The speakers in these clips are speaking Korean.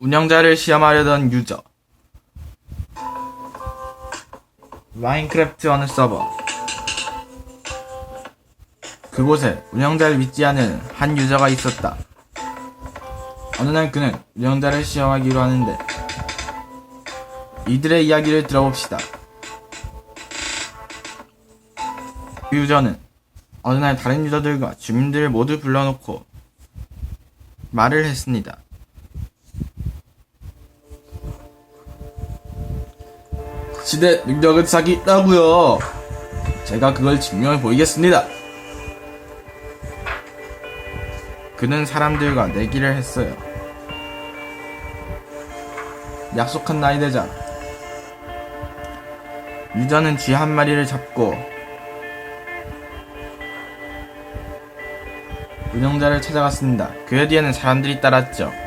운영자를 시험하려던 유저 마인크래프트 어느 서버 그곳에 운영자를 믿지 않은 한 유저가 있었다. 어느 날 그는 운영자를 시험하기로 하는데 이들의 이야기를 들어봅시다. 그 유저는 어느 날 다른 유저들과 주민들을 모두 불러놓고 말을 했습니다. 시대 능력은 사기 있다고요. 제가 그걸 증명해 보이겠습니다. 그는 사람들과 내기를 했어요. 약속한 날이 되자 유저는 쥐 한 마리를 잡고 운영자를 찾아갔습니다. 그의 뒤에는 사람들이 따랐죠.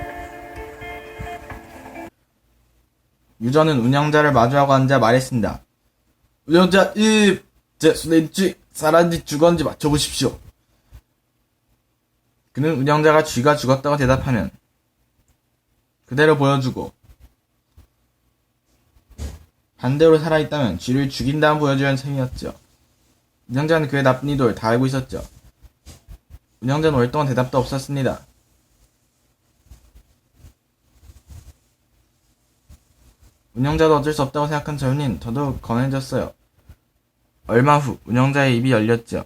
유저는 운영자를 마주하고 앉아 말했습니다. 운영자 1, 제 쥐, 살았는지 죽었는지 맞춰보십시오. 그는 운영자가 쥐가 죽었다고 대답하면 그대로 보여주고 반대로 살아있다면 쥐를 죽인 다음 보여주는 셈이었죠. 운영자는 그의 나쁜 의도를 다 알고 있었죠. 운영자는 오랫동안 대답도 없었습니다. 운영자도 어쩔 수 없다고 생각한 저윤인 더더욱 건해졌어요. 얼마 후 운영자의 입이 열렸죠.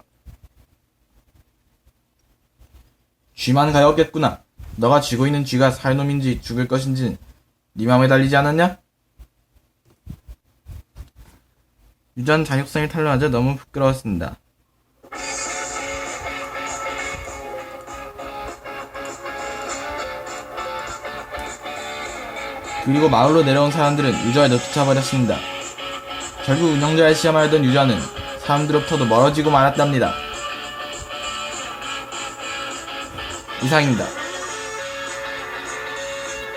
쥐만 가였겠구나. 너가 쥐고 있는 쥐가 살놈인지 죽을 것인지 네 맘에 달리지 않았냐? 유전 자격성이 탄로하자 너무 부끄러웠습니다. 그리고 마을로 내려온 사람들은 유저를 내쫓아버렸습니다. 결국 운영자를 시험하려던 유저는 사람들로부터도 멀어지고 말았답니다. 이상입니다.